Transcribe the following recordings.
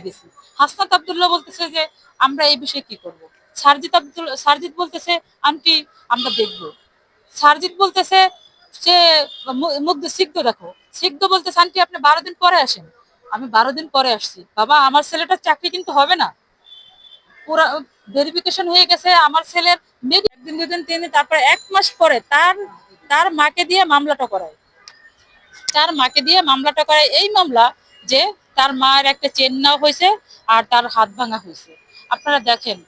গেছি হাসনাত আব্দুল্লাহ বলতেছে যে, আমরা এই বিষয়ে কি করব? সারজিৎ আব্দুল, সারজিৎ বলতেছে, আন্টি, আমরা দেখব। সারজিৎ বলতেছে মু- মুগ্ধ সিদ্ধ দেখো। সিদ্ধ বলতেছে, আন্টি, আপনি বারো দিন পরে আসেন। আমি বারো দিন পরে আসছি। বাবা, আমার ছেলেটার চাকরি কিন্তু হবে না। পুরা ভেরিফিকেশন হয়ে গেছে, আমার ছেলের মেয়ে একদিন, দুদিন, তিন তারপরে এক মাস পরে তার তার মাকে দিয়ে মামলাটা করায়। তার মাকে দিয়ে মামলাটা করায়। এই মামলা যে তার মায়ের একটা চেন নেওয়া হয়েছে আর তার হাত ভাঙা হয়েছে। আপনারা দেখেন,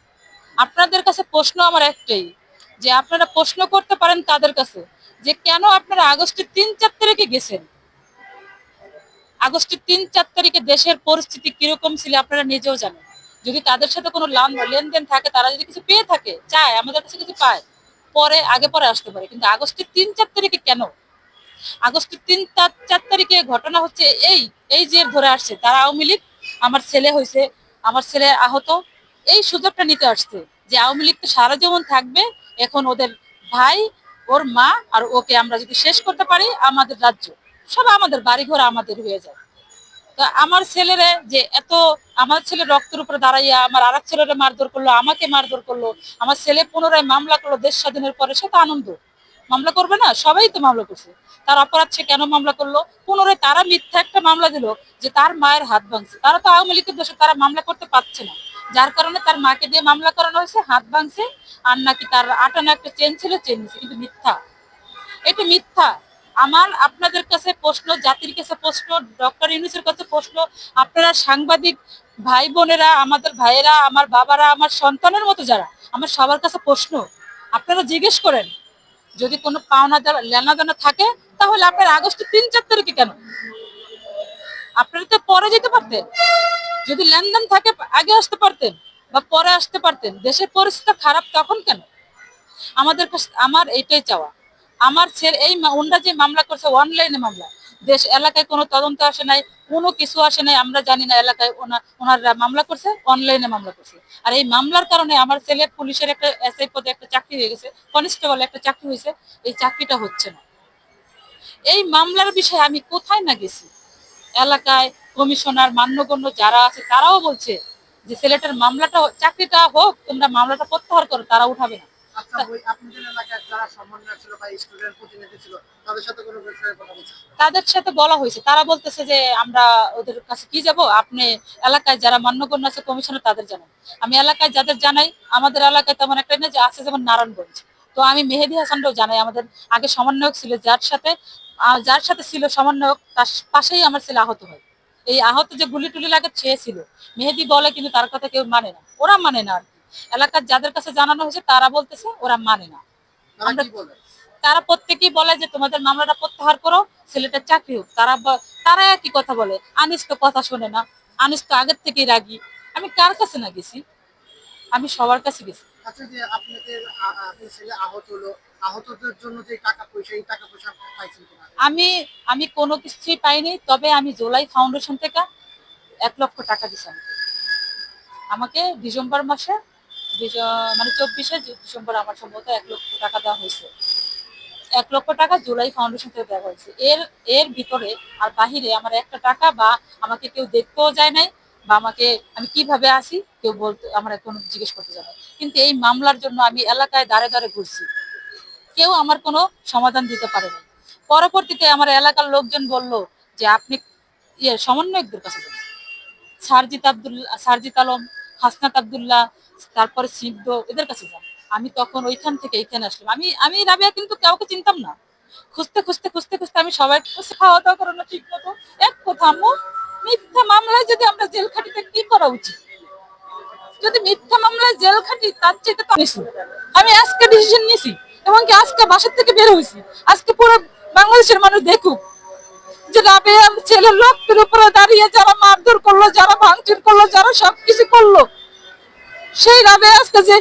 আপনাদের কাছে প্রশ্ন আমার একটাই, যে আপনারা প্রশ্ন করতে পারেন তাদের কাছে? যে কেন আপনারা আগস্টের তিন চার তারিখে গেছেন? আগস্টের তিন চার তারিখে দেশের পরিস্থিতি কীরকম ছিল আপনারা নিজেও জানেন। যদি তাদের সাথে কোনো লান- লেনদেন থাকে, তারা যদি কিছু পেয়ে থাকে, চায়, আমাদের কাছে কিছু পায়, পরে, আগে পরে আসতে পারে। কিন্তু আগস্টের তিন চার তারিখে কেন? আগস্টের তিন চার তারিখে ঘটনা হচ্ছে এই এই যে ধরে আসছে, তারা আওয়ামী লীগ, আমার ছেলে হয়েছে, আমার ছেলে আহত, এই সুযোগটা নিতে আসছে যে আওয়ামী লীগ তো সারা জীবন থাকবে, এখন ওদের ভাই, ওর মা আর ওকে আমরা যদি শেষ করতে পারি, আমাদের রাজ্য, সব আমাদের বাড়িঘর আমাদের হয়ে যায়। তো আমার ছেলেরে যে এত, আমার ছেলে রক্তের উপরে দাঁড়াইয়া, আমার আর এক ছেলেরে মারধর করল, আমাকে মারধর করল, আমার ছেলে পুনরায় মামলা করল দেশ স্বাধীনের পরে, সে তো আনন্দ। মামলা করবে না? সবাই তো মামলা করছে। তার অপরাধ সে কেন মামলা করল? পুনরায় তারা মিথ্যা একটা মামলা দিল যে তার মায়ের হাত ভাঙছে। তারা তো আওয়ামী লীগের দোষে তারা মামলা করতে পারছে না। যার কারণে তার মাকে দিয়ে মামলা করানো হয়েছে, হাত ভাঙছে, আর নাকি তার আটানা একটা চেন ছিল, চেন নিছে কিন্তু মিথ্যা। এটা মিথ্যা। আমার আপনাদের কাছে প্রশ্ন, জাতির কাছে প্রশ্ন, ডক্টর ইউনুসের কাছে প্রশ্ন, আপনারা সাংবাদিক ভাই বোনেরা আমাদের ভাইয়েরা, আমার বাবারা, আমার সন্তানের মতো যারা, আমার সবার কাছে প্রশ্ন। আপনারা জিজ্ঞেস করেন যদি কোনো পাওনা দেওয়া- লেনা দেনা থাকে, তাহলে আপনার আগস্ট তিন চার তারিখে কেন? আপনারা তো পরে যেতে পারতেন। যদি লেনদেন থাকে, আগে আসতে পারতেন বা পরে আসতে পারতেন, দেশের পরিস্থিতি খারাপ তখন কেন? আমাদের আমার এটাই চাওয়া। আমার ছেলে এই ওনরা যে মামলা করছে অনলাইনে মামলা। দেশ, এলাকায় কোনো তদন্ত আসে নাই, কোনো কিছু আসে নাই, আমরা জানি না এলাকায় ওনা ওনারা মামলা করছে, অনলাইনে মামলা করছে। আর এই মামলার কারণে আমার ছেলে পুলিশের একটা এসআই পদে একটা চাকরি হয়ে গেছে কনস্টেবল একটা চাকরি হয়েছে, এই চাকরিটা হচ্ছে না। এই মামলার বিষয়ে আমি কোথায় না গেছি? এলাকায় কমিশনার, মান্যগণ্য যারা আছে, তারাও বলছে যে ছেলেটার মামলাটা চাকরিটা হোক, তোমরা মামলাটা প্রত্যাহার করো, তারা উঠাবে না। আচ্ছা তাদের সাথে বলা হয়েছে। তারা বলতেছে যে, আমরা ওদের কাছে কি যাব? আপনি এলাকায় যারা মান্যগণ্য আছে, কমিশনার, তাদের জানান। আমি এলাকায় যাদের জানাই, আমাদের এলাকায় তেমন একটা না যে, আছে যেমন নারায়ণগঞ্জ। তো আমি মেহেদি হাসানরাও জানাই, আমাদের আগে সমন্বয়ক ছিল যার সাথে যার সাথে ছিল সমন্বয়ক, তার পাশেই আমার ছেলে আহত হয়। এই আহত যে গুলি টুলি লাগে, সে ছিল। মেহেদি বলে কিন্তু তার কথা কেউ মানে না। ওরা মানে না আর এলাকার যাদের কাছে জানানো হয়েছে তারা বলতেছে ওরা মানে না। তারা আমরা- তারা প্রত্যেকেই বলে যে তোমাদের মামলাটা প্রত্যাহার করো ছেলেটার চাকরি হোক। তারা তারা একই কথা বলে আনিস তো কথা শোনে না আনিস তো আগের থেকেই রাগি। আমি কার কাছে না গেছি? আমি সবার কাছে গেছি। আচ্ছা যে আপনাদের আ- আ- আপনার ছেলে আহত হলো আহতদের জন্য যে টাকা পয়সা এই টাকা পয়সা পাইছেন আমি আমি কোনো কিছুই পাইনি তবে আমি জোলাই ফাউন্ডেশন থেকে এক লক্ষ টাকা দিছি আমাকে ডিসেম্বর মাসে মানে চব্বিশে ডিসেম্বর আমার সম্ভবত এক লক্ষ টাকা দেওয়া হয়েছে। এক লক্ষ টাকা জুলাই ফাউন্ডেশন থেকে দেওয়া হয়েছে। এর এর ভিতরে আর বাহিরে আমার একটা টাকা বা আমাকে কেউ দেখতেও যায় নাই বা আমাকে আমি কীভাবে আসি কেউ বলতে, আমার কোনো জিজ্ঞেস করতে না কিন্তু এই মামলার জন্য আমি এলাকায় দাঁড়ে দাঁড়ে ঘুরছি। কেউ আমার কোনো সমাধান দিতে পারে না পরবর্তীতে আমার এলাকার লোকজন বলল যে আপনি ইয়ে সমন্বয়কদের কাছে যান। সারজিত আব্দুল্লাহ সারজিত আলম হাসনাত আব্দুল্লাহ, তারপরে সিদ্ধ এদের কাছে যান। আমি তখন ওইখান থেকে এইখানে আসলাম। আমি আমি রাবিয়া কিন্তু কাউকে চিনতাম না। খুঁজতে খুঁজতে খুঁজতে খুঁজতে আমি সবাই খাওয়া দাওয়া করো না, ঠিক মতো। এক কথা মিথ্যা মামলায় যদি আমরা জেল খাটিতে কি করা উচিত? যদি মিথ্যা মামলায় জেল খাটি তার চাইতে আমি আজকে ডিসিশন নিয়েছি এবং কি আজকে বাসার থেকে বের হয়েছি। আজকে পুরো বাংলাদেশের মানুষ দেখুক রাবেয়া ছেলের লোকদের উপরে দাঁড়িয়ে যারা মারধর করল, যারা ভাঙচুর করল, যারা সবকিছু করল সেই রাবে আজকে যে